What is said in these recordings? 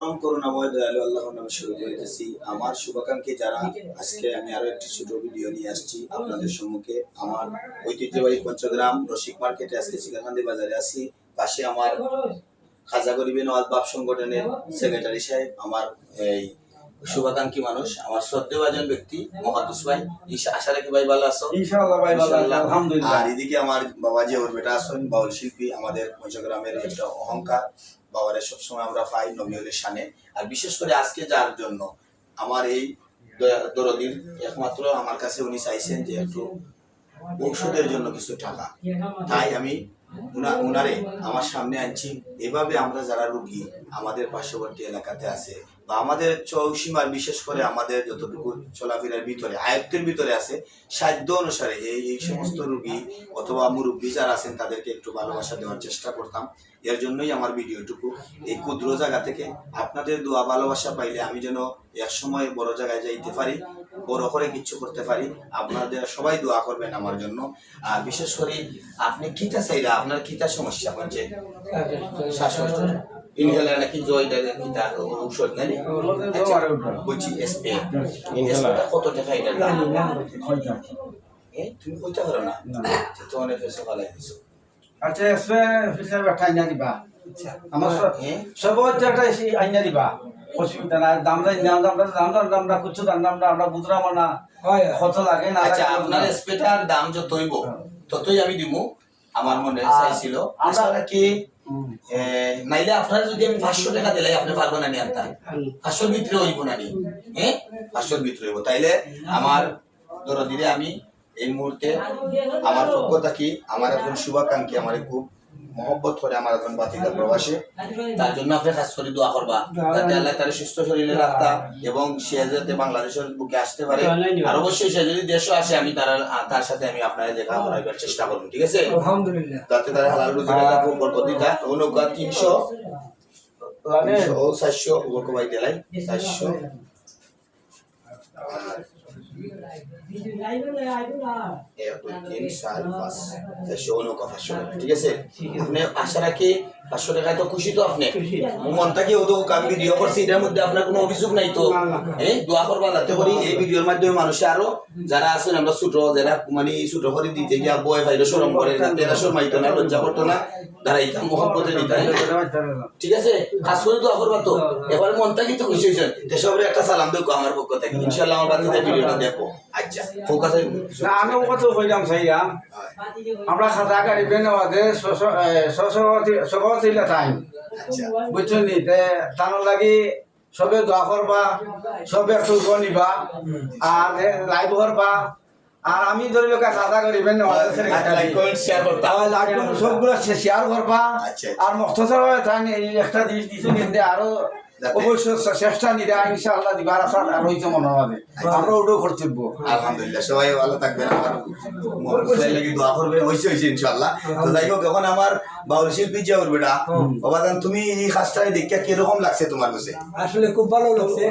পরম করুণাময় দয়ালু, আল্লাহর নামে শুরু করিতেছি। আমার শুভাকাঙ্ক্ষী যারা, আজকে আমি আরও একটি ছোট ভিডিও নিয়ে আসছি আপনাদের সম্মুখে। আমার ঐতিহ্যবাহী পঞ্চগ্রাম রসিক মার্কেটে আজকে চিকানহান্দি বাজারে আছি। পাশে আমার খাজা গরিবেন বাপ সংগঠনের সেক্রেটারি সাহেব, আমার এই শুভাকাঙ্ক্ষী মানুষ আমার শ্রদ্ধেভাজন ব্যক্তি মহাদুস ভাই। আশা রাখি ভাই ভালো আছো? ইনশাআল্লাহ ভাই ভালো আলহামদুলিল্লাহ। আর এদিকে আমার বাবা যে ওর বেটা আছেন বাউল শিল্পী আমাদের পঞ্চগ্রামের একটা অহংকার। বাবারে সবসময় আমরা পাই নবীলের সানে আর বিশেষ করে আজকে যার জন্য আমার এই দরদির একমাত্র আমার কাছে উনি চাইছেন যে একটু ঔষধের জন্য কিছু টাকা। তাই আমি উনারে আমার সামনে আনছি। এভাবে আমরা যারা রুগী আমাদের পার্শ্ববর্তী এলাকাতে আছে বা আমাদের চৌসীমার বিশেষ করে আমাদের যতটুকু চলাফেরার ভিতরে আয়ত্তের ভিতরে আছে সাধ্য অনুসারে এই এই সমস্ত রুগী অথবা মুরব্বী যারা আছেন তাদেরকে একটু ভালোবাসা দেওয়ার চেষ্টা করতাম। এর জন্যই আমার ভিডিওটুকু। এই ক্ষুদ্র জায়গা থেকে আপনাদের দোয়া ভালোবাসা পাইলে আমি যেন এক সময় বড় জায়গায় যাইতে পারি বড় করে কিচ্ছু করতে পারি আপনাদের সবাই দোয়া করবেন আমার জন্য। আর বিশেষ করে আপনি কিতা চাইরা আপনার কিতা সমস্যা হচ্ছে। শ্বাসকষ্ট ইনহেলার নাকি জয়ডার কিতা ঔষধ নাকি আচ্ছা, বলছি এসপেটা কত টাকা এটার দাম? তুমি কইতে পারো না। তো অনেক পয়সা পালাই দিছো আচ্ছা এসে হিসাবে একটা আইনা দিবা। আমার সব হ্যাঁ? সব হচ্ছে একটা এসে আইনা দিবা। অসুবিধা নাই দাম দাম দাম দাম দাম দাম দাম দাম কিছু দাম দাম দাম আমরা বুঝলাম না। কত লাগে না আচ্ছা আপনার। স্পেটার দাম যত হইব ততই আমি দিব আমার মনে চাইছিল। আমরা- কি নাইলে আপনার যদি আমি পাঁচশো টাকা দিলাই, আপনি পারব না নি আনতে পাঁচশোর ভিতরে হইব না নি হ্যাঁ? পাঁচশোর ভিতরে হইব। তাইলে আমার ধরো দিলে আমি এই মুহূর্তে আমার পক্ষ থাকি আমার একজন শুভাকাঙ্ক্ষী, আমার খুব মহব্বত করে আমার এখন বাতিকা প্রবাসে। তার জন্য আপনি খাস করে দোয়া করবা। যাতে আল্লাহ তার সুস্থ শরীরে রাখতা এবং সে যাতে বাংলাদেশের বুকে আসতে পারে। আর অবশ্যই সে যদি দেশও আসে আমি তার তার সাথে আমি আপনার দেখা করাইবার চেষ্টা করব ঠিক আছে? আলহামদুলিল্লাহ। যাতে তার হালাল রুজি আল্লাহ খুব বরকত দিতা অনুকা তিনশো ও 700 ওরকম আই দিলাই 700 ঠিক আছে? আপনি আশা রাখি পাঁচশো টাকায় তো খুশি তো আপনি। মনটা কি ওদের আমি ভিডিও করছি এটার মধ্যে আপনার কোনো অভিযোগ নাই তো? এই দোয়া করবা যাতে করি এই ভিডিওর মাধ্যমে মানুষে আরও যারা আছেন আমরা ছোট যারা মানে ছোট করে দিতে গিয়া বয় ভাইরে সরম করে যাতে এরা শরমাইতো না লজ্জা করতো না তারা এই মহব্বতে নিতে ঠিক আছে? কাজ করে দোয়া করবা তো। এবার খুশি দেশবরে একটা সালাম দেখো আমার পক্ষ থেকে। ইনশাল্লাহ আমার বাচ্চাদের ভিডিওটা দেখো। আচ্ছা। ফোকাসে আমি কত হইলাম সাইরাম আমরা খাতা গাড়ি বেনাবাদে সভাপতি টাইম আচ্ছা। বুঝছেন নি? তার লাগি সবে দোয়া করবা সবে একটু নিবা আর লাইভ করবা। আর আমি ধরি লোক শেয়ার করতাম সবগুলো শেয়ার করবা। আচ্ছা। আর একটা জিনিস দিছো নিন্দে আরও অবশ্য চেষ্টা নিরা ইনশাআল্লাহ দিবার আশা আর মনে হবে আমরা ওটাও কর্তব্য। আলহামদুলিল্লাহ সবাই ভালো থাকবেন আমার লাগি দোয়া করবেন হইছে হইছে ইনশাআল্লাহ। তো যাই হোক এখন আমার বাউল শিল্পী যে ওর বেটা বাবাজান তুমি এই কীরকম লাগছে তোমার কাছে? আসলে খুব ভালো লাগছে।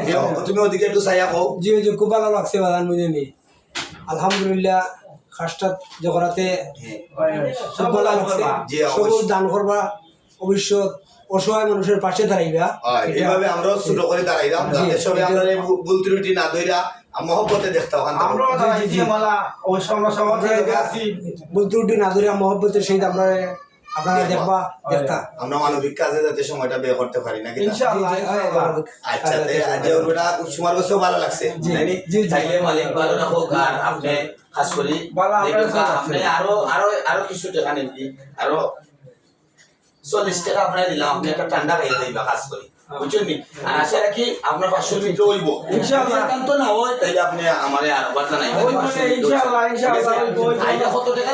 তুমি ওদিকে একটু চাইয়া কও জি জি খুব ভালো লাগছে বাদান বুঝিনি আলহামদুলিল্লাহ খাসটা জগরাতে হ্যাঁ। সব ভালো লাগছে। সবুজ দান করবা অবশ্য অসহায় মানুষের পাশে দাঁড়াইবা। এইভাবে আমরাও ছোট করে দাঁড়াইলাম যাতে সবাই জি। ভুল ত্রুটি না ধইরা মহব্বতে দেখতে আমরাও দাঁড়াইছি মালা অবশ্য আমরা সভাপতি আছি। বলতে উঠি না ধরে মহব্বতের সহিত আমরা আপনারা দেখবা। দেখতা। আমরা মানবিক কাজে যাতে সময়টা ব্যয় করতে পারি নাকি ইনশাআল্লাহ। আচ্ছা আজ ভালো লাগছে জি, জি, জি। চাইলে মালিক ভালো রাখুক আর আপনি খাস করি। ভালো, আপনার দেখুন, কাছে আপনি আরও আরও আরও কিছু টাকা নেন কি? আরও চল্লিশ টাকা আপনার দিলাম আপনি একটা ঠান্ডা খাইয়ে দিবা কাজ করি। বুঝছেন নি? আর আশা রাখি আপনার পাঁচশো মিটার হইব ইনশাআল্লাহ। একান্ত না হয় তাইলে আপনি আমার আর বার্তা নাই। ইনশাআল্লাহ, ইনশাআল্লাহ, কত টাকা